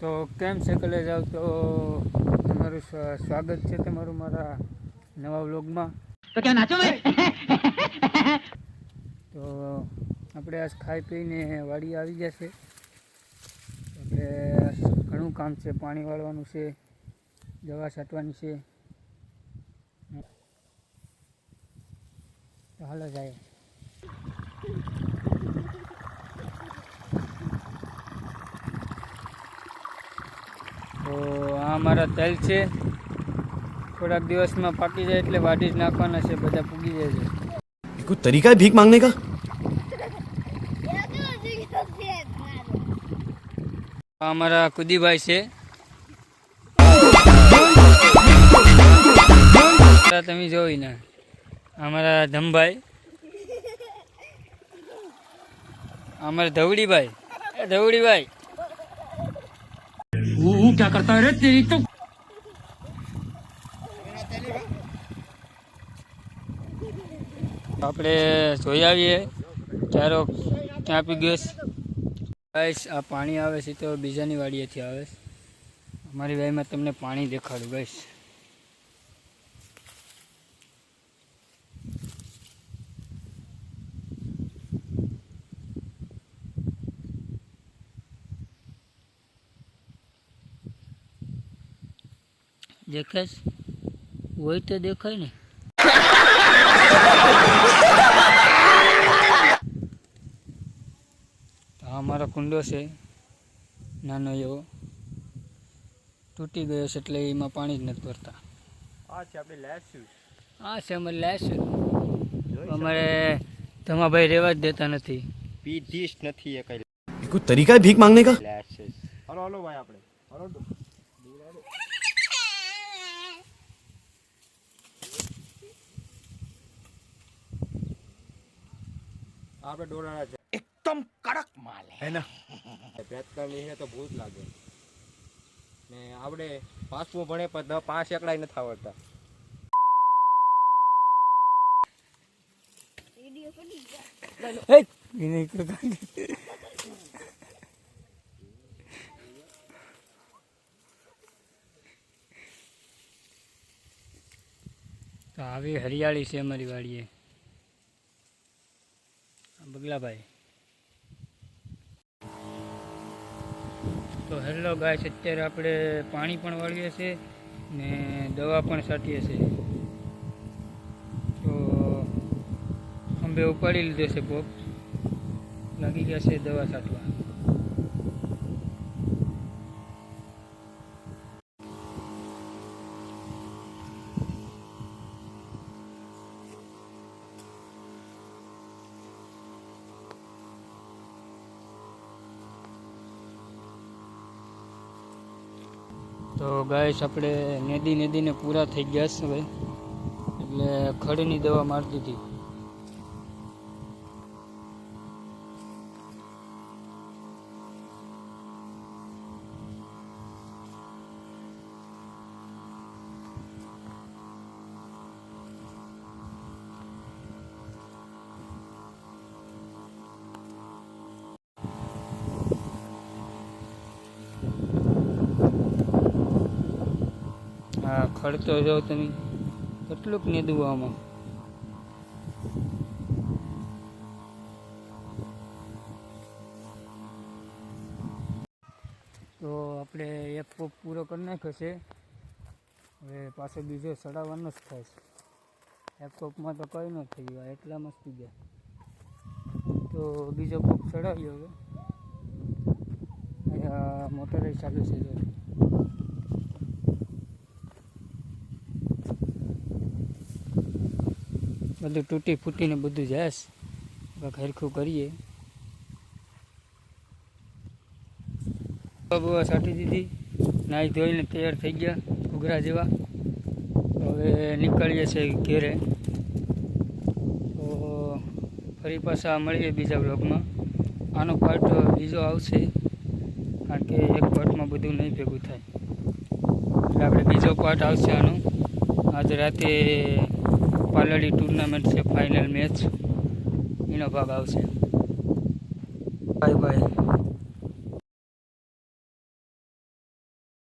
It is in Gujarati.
તો કેમ છે કોલેજ આવ? તો તમારું સ્વાગત છે તમારું મારા નવા વ્લોગમાં. તો ક્યાં નાચો તો આપણે આજ ખાઈ પીને વાડી આવી ગયા છે. એટલે ઘણું કામ છે પાણી વાળવાનું છે દવા છાંટવાની છે. હાલો જાય. અમારા તલ છે. થોડાક દિવસમાં પાકી જાય એટલે વાટી જ નાખવાના છે બધા પૂગી જાય છે. કોઈ તરીકા ભીખ માંગને કા? અમારા કુદીભાઈ છે. તમે જોઈ ને અમારા ધમભાઈ. અમારા ધવડીભાઈ ધવડીભાઈ क्या करता है रे तेरी तो આપણે જોઈ આવીએ ચારો ક્યાં પી ગયો છે ગાઈસ આ પાણી આવે છે તો બીજાની વાડીએથી આવે છે અમારી વાડીમાં તમને પાણી દેખાડું ગાઈસ દેખાશ હોય તો દેખાય ને. અમારો કુંડો છે નાનો એવો. તૂટી ગયો છે એટલે એમાં પાણી જ નથી ભરતા. આ છે આપણે લેશું આ છે અમારે લેશું અમારે તમાભાઈ રહેવા જ દેતા નથી. પીધી જ નથી એ કઈ. કોઈ તરીકા ભીખ માંગને કા? હલો હલો ભાઈ આપણે. હલો. આપણે ડોરાના છે. એકદમ કડક માલ હે. ને? પેટકરની છે તો ભૂત લાગે. ને આપણે પાંચમું ભણે પણ દ- પાંચ એકડાય નથી આવડતા. આવી હરિયાળી છે અમારી વાડીએ. બગલાભાઈ. તો હેલો ગાય અત્યારે આપણે પાણી પણ વાળીએ છીએ ને દવા પણ છાંટીએ છીએ. તો અંબે ઉપાડી લીધો છે પોપ લાગી ગયા છે દવા છાંટવા. તો ગાઈસ, આપણે નદી નદીને પૂરા થઈ ગયા છે ભાઈ. એટલે ખડની દવા મારતી દીધી હા, ખડતો જાઓ તમે. કેટલુંક નેદવું આમાં. તો આપણે એક કોપ પૂરો કરી નાખ્યો છે. હવે પાછો બીજો ચડાવવાનો જ થાય છે. એક કોપમાં તો કંઈ ન થયું એટલા મસ્તી ગયા. તો બીજો પોપ ચડાવ્યો હવે. મોટર ચાલુ છે બધું તૂટી ફૂટીને બધું જશ હરખું કરીએ. બબુઆ સાટી દીધી. નાહી ધોઈને તૈયાર થઈ ગયા, ઘૂઘરા જેવા. હવે નીકળીએ છીએ ઘેરે. તો ફરી પાછા મળીએ બીજા બ્લોગમાં આનો પાર્ટ બીજો આવશે, કારણ કે એક પાર્ટમાં બધું નહીં ભેગું થાય. એટલે આપણે બીજો પાર્ટ આવશે આનો. આજે રાતે પાલડી ટુર્નામેન્ટ છે ફાઇનલ મેચ એનો ભાગ આવશે. Bye bye